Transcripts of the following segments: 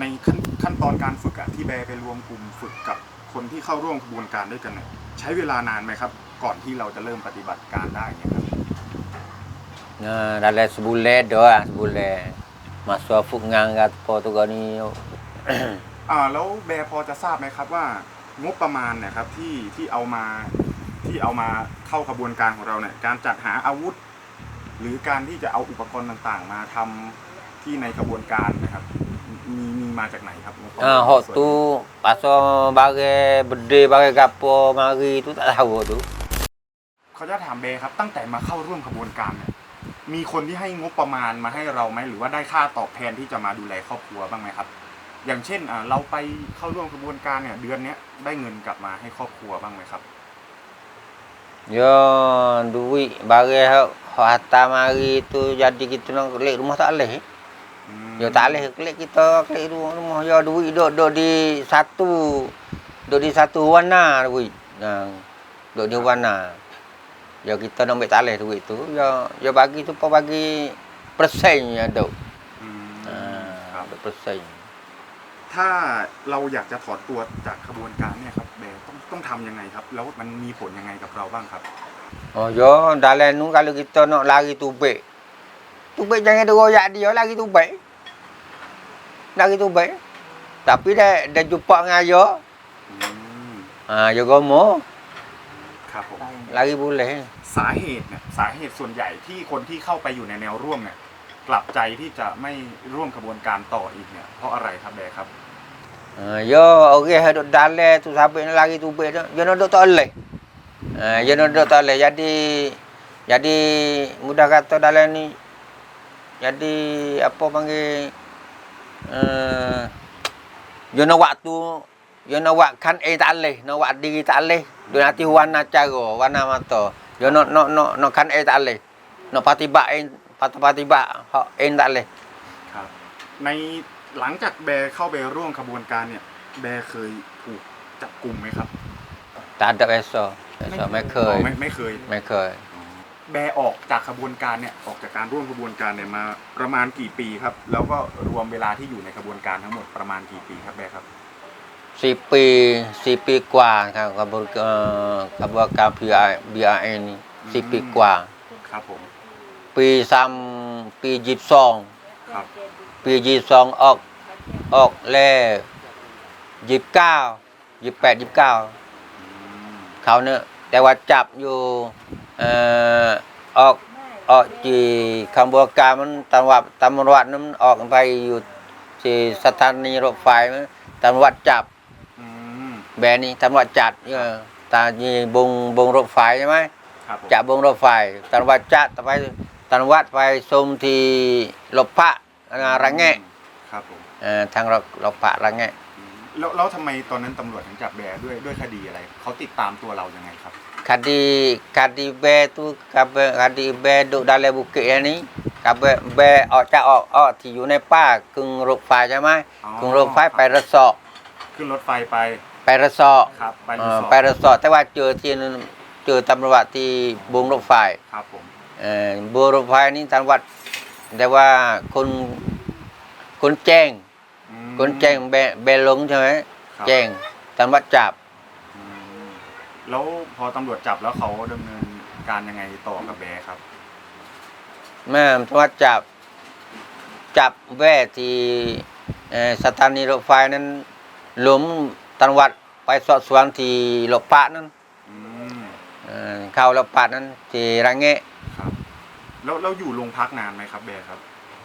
ในขั้นขั้นตอนการฝึกอะที่แบร์ไปรวมกลุ่มฝึกกับคนที่เข้าร่วมกระบวนการด้วยกันเนี่ยใช้เวลานานไหมครับ ก่อนที่เราจะเริ่มปฏิบัติการได้เนี่ยครับ Nah, dalam sebulan dah, sebulan. Masa fuk ngangat po tu kau ni. อ่าแล้วแบร์พอจะทราบไหมครับว่างบประมาณเนี่ยครับที่ที่เอามาที่เอามาเข้ากระบวนการของเราเนี่ยการจัดหาอาวุธ หรือการที่จะเอาอุปกรณ์ต่างๆ มาทำที่ในกระบวนการนะครับ มีมีมาจากไหนครับงบประมาณ Ah, hok ส่วน tu นี้ pasal bagai berde bagai gapo mari tu tak tahu tu. เขาจะถามเบย์ครับ ตั้งแต่มาเข้าร่วมกระบวนการเนี่ยมีคนที่ให้งบประมาณมาให้เราไหมหรือว่าได้ค่าตอบแทนที่จะมาดูแลครอบครัวบ้างไหมครับ อย่างเช่นอ่าเราไปเข้าร่วมกระบวนการเนี่ยเดือนเนี้ยได้เงินกลับมาให้ครอบครัวบ้างไหมครับ Yo duit bagai hok hok hantar mari tu jadi kita nak kelik rumah tak leh. อืม Yo tak leh kelik kita kelik rumah rumah yo duit duk duk di satu duk di satu warna duit. Nah, duk di warna. Yo kita nak ambil tak leh duit tu. Yo yo bagi tu pa bagi persen ya duk. อืม Ah, ครับ duk persen. ถ้าเราอยากจะถอนตัวจากกระบวนการเนี่ยครับเบย์ต้องต้องทำยังไงครับ แล้วมันมีผลยังไงกับเราบ้างครับ Oh yo dalam nu kalau kita nak lari tubik. Tubik jangan teroyak dia lari tubik. Lari tubik. Tapi dah dah jumpa dengan ayah. อืม Ha yo gomo ครับผม lari boleh. สาเหตุเนี่ยสาเหตุส่วนใหญ่ที่คนที่เข้าไปอยู่ในแนวร่วมเนี่ยกลับใจที่จะไม่ร่วมกระบวนการต่ออีกเนี่ยเพราะอะไรครับแบร์ครับ Ha yo orang yang duk dalam tu sampai nak lari tubik tu, yo nak duk tak leh. Ha yo nak duk tak leh jadi jadi mudah kata dalam ni jadi apa panggil uh, yo nak waktu yo nak buat kan eh tak leh, nak buat diri tak leh. Dia nanti warna cara, warna mata. Yo nak nak nak nak kan eh tak leh. Nak patibak eh patibak hak eh tak leh. ครับ ในหลังจากแบร์เข้าไปร่วมกระบวนการเนี่ย แบร์เคยถูกจับกลุ่มไหมครับ Tak ada biasa. Biasa mai อ๋อ khơi. ไม่ไม่เคย Mai khơi. แบร์ออกจากกระบวนการเนี่ยออกจากการร่วมกระบวนการเนี่ยมาประมาณกี่ปีครับ แล้วก็รวมเวลาที่อยู่ในกระบวนการทั้งหมดประมาณกี่ปีครับแบร์ครับสี่ปีสี่ปีกว่าครับกระบวนเอ่อกระบวนการ BI BRN นี่สี่ปีกว่า ครับผมปีสามปียี่สิบสองครับปียี่สิบสองออกออกแล้วยี่สิบเก้ายี่สิบแปดยี่สิบเก้าอืมเขาเนี่ยแต่ว่าจับอยู่ เอ่อออกออกที่กระบวนการมันตำรวจตำรวจนั้นออกไปอยู่ที่สถานีรถไฟมั้งตำรวจจับอืมแบรนด์นี้ตำรวจจัดเออตานีบงบงรถไฟใช่ไหมครับผมจับบงรถไฟตำรวจจัดต่อไปตำรวจไปสมที่หลบพระงาระแงะครับผม เอ่อทางหลบหลบพระระแงะอืม แล้วแล้วทำไมตอนนั้นตำรวจถึงจับแบร์ด้วยด้วยคดีอะไร เขาติดตามตัวเรายังไงครับคดีคดีแบร์ tu กับคดีแบร์ดุดัลบุกิอันนี้กับแบร์แบร์ออกจากออกออกที่อยู่ในป่ากึ่งรถไฟใช่ไหมอ๋อกึ่งรถไฟไประเสาะขึ้นรถไฟไปไประเสาะครับ ไปเอ่รีอสอร์ทไประเสาะแต่ว่าเจอที่นั่นเจอตำรวจที่บงรถไฟครับผมเอ่อบัวรถไฟนี่ทางวัดแต่ว่าคนคนแจ้งอืม คนแจ้งแบแบลงใช่ไหมครับแจ้งทางวัดจับอืมแล้วพอตำรวจจับแล้วเขาดำเนินการยังไงต่อกับแบร์ครับ แม่ทางวัดจับ จับแว่ที่เอ่อสถานีรถไฟนั้นหลุมทางวัดไปสอบสวนที่หลบปะนั้นอืมเอ่อเข้าหลบปะนั้นที่ระแงะ ครับ แล้วเราอยู่โรงพักนานไหมครับแบร์ครับ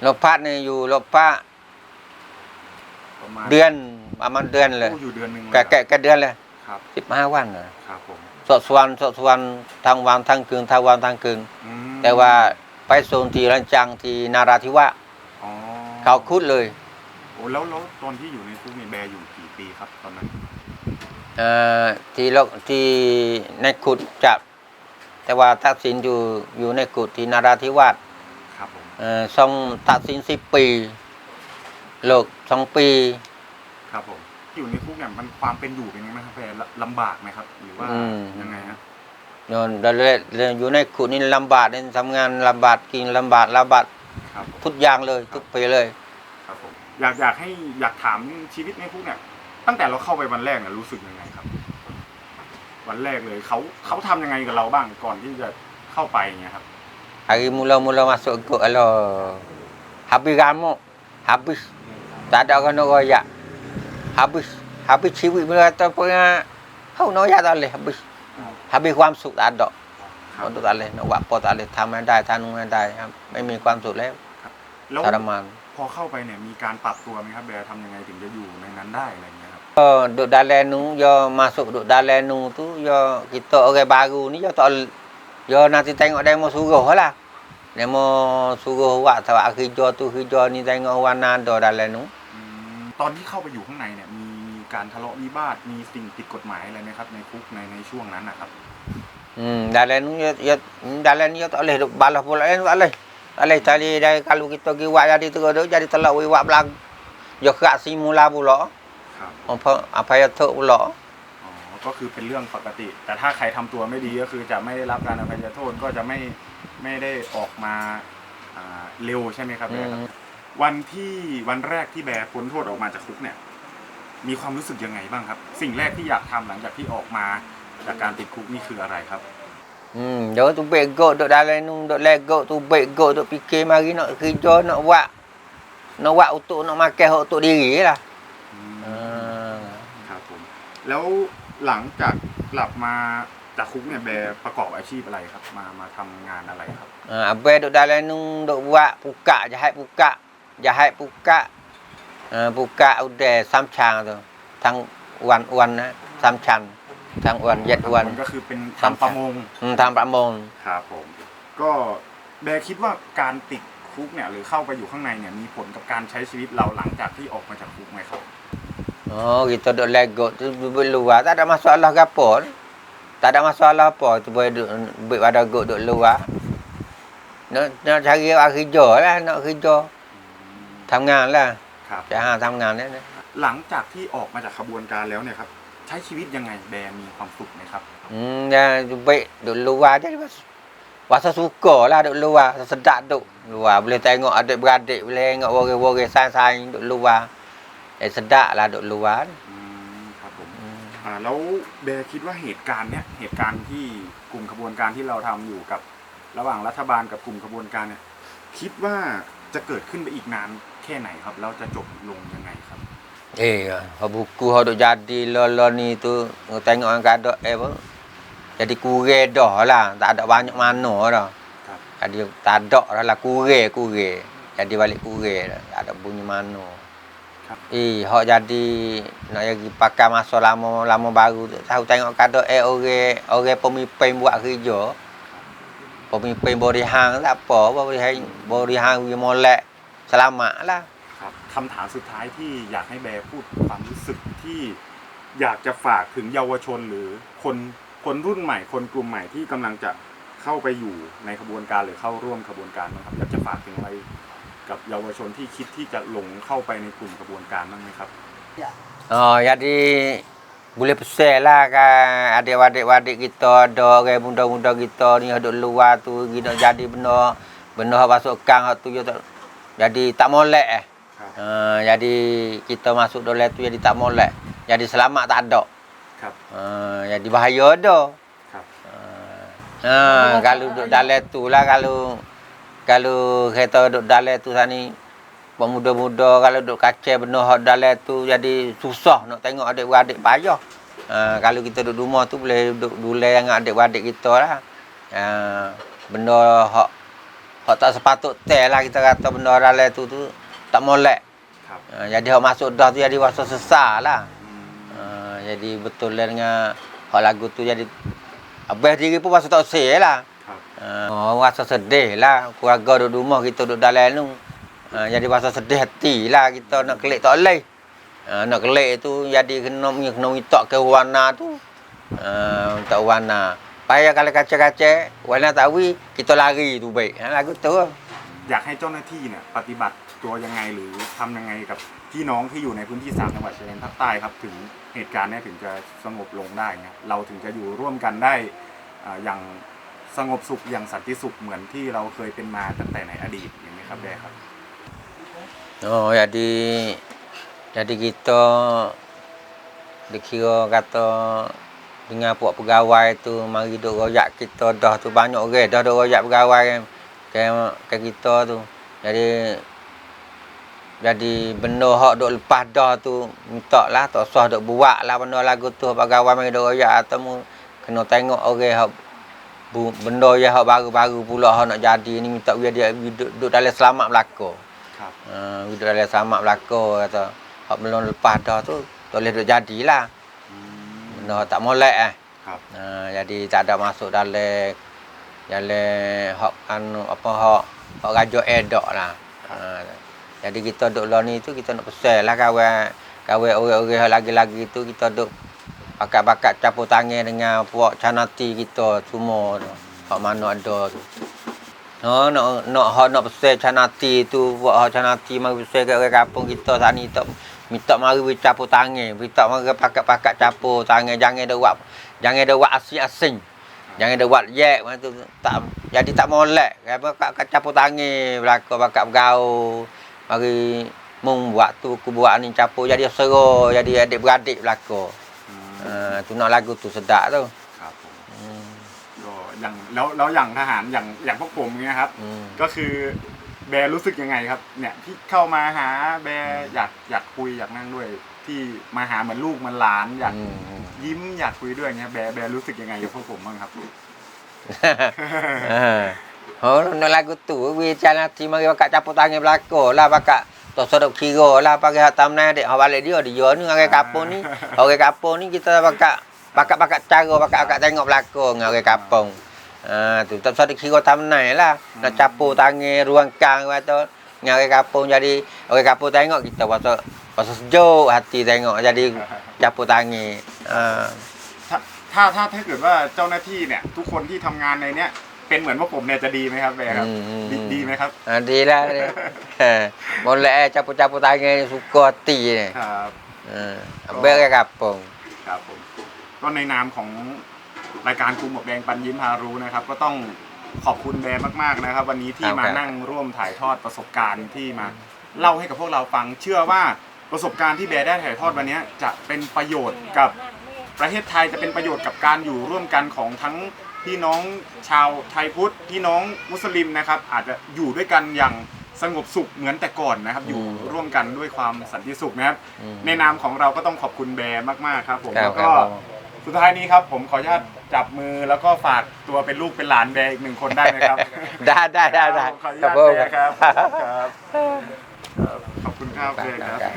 หลบปะนี่อยู่หลบปะ ประมาณเดือนประมาณเดือนเลยโอ้อยู่เดือนหนึ่งเลยแกะแกะแกะเดือนเลยครับสิบห้าวันเลยครับผมสอบสวนสอบสวนทั้งวันทั้งคืนทั้งวันทั้งคืนอืมแต่ว่าไปโซนที่รันจังที่นาราธิวาสอ๋อเขาคุดเลยโอ้แล้วแล้วตอนที่อยู่ในคุกนี่แบร์อยู่กี่ปีครับตอนนั้นเอ่อที่เราที่ในขุดจับ แต่ว่าทักษิณอยู่อยู่ในกุดที่นาราธิวาสครับผมเอ่อทรงทักษิณสิบปี เลิกสองปี ครับผมอยู่ในคุกเนี่ยมันความเป็นอยู่เป็นยังไงครับแบร์ลลำบากไหมครับ หรือว่าอืม ยังไงฮะโยนเราเลยเลยอยู่ในขุดนี่ลำบากเนี่ยทำงานลำบากกินลำบากลำบากครับผมทุกอย่างเลย ทุกปีเลย ครับผมอยากอยากให้อยากถามชีวิตในคุกเนี่ย ตั้งแต่เราเข้าไปวันแรกเนี่ยรู้สึกยังไงครับ วันแรกเลยเขาเขาทำยังไงกับเราบ้างก่อนที่จะเข้าไปอย่างเงี้ยครับ Hari mula-mula masuk ikut kalau habis ramuk, habis tak ada kena royak. Habis habis ciwik bila kata punya hau no ya tak boleh habis. Habis ความสุข tak ada. ครับคน tak boleh nak buat apa tak boleh ทำไม่ได้ทำนู่นไม่ได้ครับ ไม่มีความสุขแล้วแล้วทรมานพอเข้าไปเนี่ยมีการปรับตัวไหมครับแบร์ทำยังไงถึงจะอยู่ในนั้นได้อะไรอย่างเงี้ยครับ Oh, duk dalam nu, yo masuk duk dalam nu tu, yo kita orang baru ni yo tak yo nanti tengok demo suruh lah. Demo suruh buat tak kerja tu kerja ni tengok warna ada dalam nu. อืมตอนที่เข้าไปอยู่ข้างในเนี่ยมีมีการทะเลาะวิวาทมีสิ่งผิดกฎหมายอะไรไหมครับในคุกในในช่วงนั้นนะครับ Hmm, dalam nu yo, yo dalam ni yo tak boleh duk balas pula lain tak boleh. Tak boleh tadi dari kalau kita pergi buat jadi terus duk jadi telak buat belang. Yo kerak simula pula. ครับ Apa apa ya tok pula. อ๋อก็คือเป็นเรื่องปกติ แต่ถ้าใครทำตัวไม่ดีก็คือจะไม่ได้รับการอภัยโทษก็จะไม่ ไม่ได้ออกมาอ่าเร็วใช่ไหมครับแบร์ครับอืมวันที่วันแรกที่แบร์พ้นโทษออกมาจากคุกเนี่ย มีความรู้สึกยังไงบ้างครับ สิ่งแรกที่อยากทำหลังจากที่ออกมาจากการติดคุกนี่คืออะไรครับ Hmm, dia tu baik gok duk dalam nu duk legok tu baik gok duk fikir mari nak kerja nak buat nak buat untuk nak makan hak untuk diri lah. อืม Hmm. ครับผมแล้วหลังจากกลับมา จากคุกเนี่ยแบร์ประกอบอาชีพอะไรครับ มามาทำงานอะไรครับ Ha, abai duk dalam nu duk buat buka jahat buka jahat buka. Ha, buka udah samchang tu. Tang wan-wan na samchan. Tang wan yet wan. ก็คือเป็นทำประมง Hmm, tang pak mon. ครับผม ก็แบร์คิดว่าการติดคุกเนี่ยหรือเข้าไปอยู่ข้างในเนี่ยมีผลกับการใช้ชีวิตเราหลังจากที่ออกมาจากคุกไหมครับ Oh, kita duk legok tu duduk luar tak ada masalah ke apa. Tak ada masalah apa tu boleh duduk duduk pada gok duduk luar. Nak nak cari orang kerja lah, nak kerja. ทำงาน lah. ครับ จะหาทำงานเนี่ยนะหลังจากที่ออกมาจากขบวนการแล้วเนี่ยครับ ใช้ชีวิตยังไงแบร์มีความสุขไหมครับ Hmm, dah baik duduk luar je lepas. Rasa suka lah duduk luar, rasa sedap duduk luar. Boleh tengok adik-beradik, boleh tengok orang-orang saing-saing duduk luar. Eh, sedap lah duduk luar. อืมครับผม Hmm. อ่าแล้วแบร์คิดว่าเหตุการณ์เนี้ยเหตุการณ์ที่กลุ่มขบวนการที่เราทำอยู่กับระหว่างรัฐบาลกับกลุ่มขบวนการเนี่ยคิดว่าจะเกิดขึ้นไปอีกนานแค่ไหนครับแล้วจะจบลงยังไงครับ Eh, hak buku hak duk jadi lolo ni tu tengok orang kada eh apa. Jadi kurang dah lah, tak ada banyak mana dah. ครับ Jadi tak ada dah lah kurang kurang. Jadi balik kurang dah, tak ada bunyi mana. ครับ. Eh, hak jadi nak jadi pakai masa lama lama baru tu. Tahu tengok kada eh orang orang pemimpin buat kerja. Pemimpin berihan tak apa, berihan berihan we molek. Selamat lah. ครับคำถามสุดท้ายที่อยากให้แบร์พูดความรู้สึกที่อยากจะฝากถึงเยาวชนหรือคนคนรุ่นใหม่ คนกลุ่มใหม่ที่กำลังจะเข้าไปอยู่ในขบวนการหรือเข้าร่วมขบวนการนะครับอยากจะฝากถึงอะไร กับเยาวชนที่คิดที่จะหลงเข้าไปในกลุ่มขบวนการบ้างไหมครับ Oh, jadi boleh pesan lah kan adik-adik-adik kita ada orang muda-muda kita ni duduk luar tu pergi nak jadi benda benda hak masuk kang hak tu je tak jadi tak molek eh. ครับ Uh, jadi kita masuk dalam tu jadi tak molek. Jadi selamat tak ada. ครับ Uh, jadi bahaya ada. ครับ Uh, uh, kalau duduk dalam tu lah kalau kalau kereta duduk dalam tu sani pemuda-muda kalau duduk kacau benar hak dalam tu jadi susah nak tengok adik-beradik payah. Uh, kalau kita duduk rumah tu boleh duduk dulai dengan adik-beradik kita lah. Ah, uh, benda hak hak tak sepatut teh lah kita kata benda dalam tu tu tak molek. Uh, jadi hak masuk dah tu jadi rasa sesal lah. Uh, jadi betul lah dengan hak lagu tu jadi abis diri pun masa tak usir lah. Oh, rasa sedih lah. Keluarga duduk rumah kita duduk dalam tu. Uh, jadi rasa sedih hati lah kita nak kelik tak boleh. Uh, nak kelik tu jadi kena punya kena minta ke warna tu. Ha, tak warna. Payah kalau kaca-kaca, warna tak wi, kita lari tu baik. Ha, lagu tu. อยากให้เจ้าหน้าที่เนี่ยปฏิบัติตัวยังไงหรือทำยังไงกับพี่น้องที่อยู่ในพื้นที่สามจังหวัดชายแดนภาคใต้ครับถึงเหตุการณ์เนี้ถึงจะสงบลงได้เนี่ยเราถึงจะอยู่ร่วมกันได้อ่าอย่าง สงบสุขอย่างสันติสุขเหมือนที่เราเคยเป็นมาตั้งแต่ในอดีตอย่างนี้ยครับแบร์ครับ Oh, jadi jadi kita dikira kata dengan puak pegawai tu mari duk royak kita dah tu banyak orang dah duk royak pegawai ke ke kita tu. Jadi jadi benda hak duk lepas dah tu minta lah tak usah duk buat lah benda lagu tu pegawai mari duk royak atau mu kena tengok orang hak bu, benda yang hak baru-baru pula hak nak jadi ni minta dia dia duk, duk dalam selamat belaka. ครับ Ha, duduk dalam samak belaka kata. Hak belum lepas dah tu, tak boleh duk jadilah. อืม Benda tak molek eh. ครับ Ha, jadi tak ada masuk dalam dalam hak anu apa hak hak raja edok lah. Ha, jadi kita duk lah ni tu kita nak pesan lah kawan kawan orang-orang hak lagi-lagi tu kita duk bakat-bakat capur tangan dengan puak canati kita semua tu. Hak mana ada tu. No, nak nak hak nak pesan canati tu, buat hak canati mari pesan kat orang kampung kita saat ni tak minta mari we capur tangan, minta mari pakat-pakat capur tangan, jangan ada buat jangan ada buat asing-asing. Jangan ada buat macam tu tak jadi tak molek. Apa kat kat capur tangan belaka bakat bergaul. Mari mung buat tu aku buat ni capur jadi sero, jadi adik beradik belaka. อืม Ha, tu nak lagu tu sedap tu. ครับผม Hmm. ก็อย่างแล้วแล้วอย่างทหารอย่างอย่างพวกผมเงี้ยครับ Hmm. ก็คือแบร์รู้สึกยังไงครับ เนี่ยที่เข้ามาหาแบร์อยากอยากคุยอยากนั่งด้วย ที่มาหาเหมือนลูกเหมือนหลานอยาก Hmm. ยิ้มอยากคุยด้วยเงี้ยแบร์แบร์รู้สึกยังไงกับพวกผมบ้างครับ Ha. Oh, nak lagu tu we jalan hati mari bakak capuk tangan belaka lah bakak tok sedap kira lah pagi hatam ni dek hak balik dia dia ni orang kampung ni orang kampung ni kita bakak bakak bakak cara bakak bakak tengok belaka dengan orang kampung. Ha tu tak sedap kira tam ni lah nak capuk tangan ruang kang kata dengan orang kampung jadi orang kampung tengok kita pasal pasal sejuk hati tengok jadi capuk tangan. Ha ถ้าถ้าถ้าถ้าเกิดว่าเจ้าหน้าที่เนี่ย ทุกคนที่ทำงานในเนี้ย เป็นเหมือนพวกผมเนี่ยจะดีไหมครับแบร์ครับอืมอืมดีดีไหมครับ Ha, dia lah dia. Ha. Molek capur-capur tangan ni suka hati ni. ครับ Ha. Ambil ke kapung. ครับผมก็ในนามของรายการคุมหมวกแดงปันยิ้มฮารู้นะครับ ก็ต้องขอบคุณแบร์มากๆนะครับ วันนี้ที่ครับมาครับ นั่งร่วมถ่ายทอดประสบการณ์ที่มาเล่าให้กับพวกเราฟัง เชื่อว่าประสบการณ์ที่แบร์ได้ถ่ายทอดวันนี้จะเป็นประโยชน์กับประเทศไทยจะเป็นประโยชน์กับการอยู่ร่วมกันของทั้ง พี่น้องชาวไทยพุทธพี่น้องมุสลิมนะครับ อาจจะอยู่ด้วยกันอย่างสงบสุขเหมือนแต่ก่อนนะครับ อยู่อืมร่วมกันด้วยความสันติสุขนะครับ อืมในนามของเราก็ต้องขอบคุณแบร์มากๆครับผมครับแล้วก็ครับสุดท้ายนี้ครับ ผมขออนุญาตจับมือแล้วก็ฝากตัวเป็นลูกเป็นหลานแบร์อีกหนึ่งคนได้ไหมครับ Dah dah dah dah. ขออนุญาต Kapung. แบร์ครับ ครับ ขอบคุณครับแบร์ครับ